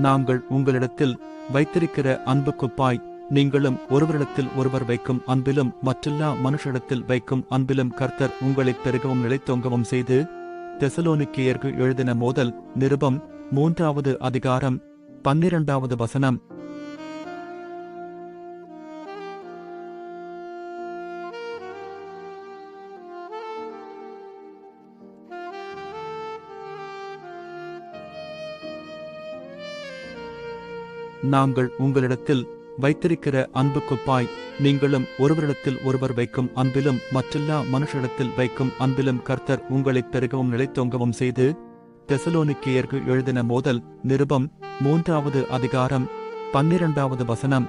நாங்கள் உங்களிடத்தில் வைத்திருக்கிற அன்பு குப்பாய் நீங்களும் ஒருவரிடத்தில் ஒருவர் வைக்கும் அன்பிலும் மற்றெல்லா மனுஷரிடத்தில் வைக்கும் அன்பிலும் கர்த்தர் உங்களை பெருகவும் நிலைத்தொங்கவும் செய்து தெசலோனிக்கேயருக்கு எழுதின மோதல் நிருபம் மூன்றாவது அதிகாரம் பன்னிரண்டாவது வசனம். நாங்கள் உங்களிடத்தில் வைத்திருக்கிற அன்பு குப்பாய் நீங்களும் ஒருவரிடத்தில் ஒருவர் வைக்கும் அன்பிலும் மற்றெல்லா மனுஷரிடத்தில் வைக்கும் அன்பிலும் கர்த்தர் உங்களை பெருகவும் நிலைத்தொங்கவும் செய்து தெசலோனிக்கேயருக்கு எழுதின மோதல் நிருபம் மூன்றாவது அதிகாரம் பன்னிரண்டாவது வசனம்.